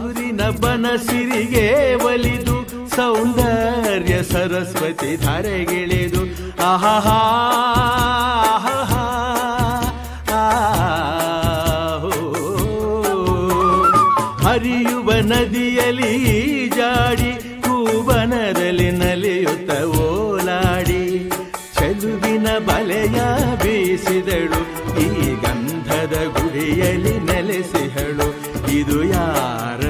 ಹಸುರಿನ ಬನಸಿರಿಗೆ ಒಲಿದು ಸೌಂದರ್ಯ ಸರಸ್ವತಿ ಧಾರೆಗಿಳಿದು. ಆಹಾ. ಹರಿಯುವ ನದಿಯಲ್ಲಿ ಜಾಡಿ ಕೂಬನದಲ್ಲಿ ನಲಿಯುತ್ತ ಓಲಾಡಿ. ಚದುವಿನ ಬಲೆಯ ಬೀಸಿದಳು, ಈ ಗಂಧದ ಗುಡಿಯಲ್ಲಿ ನೆಲೆಸಿಹಳು. ಇದು ಯಾರ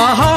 ಆಹಾ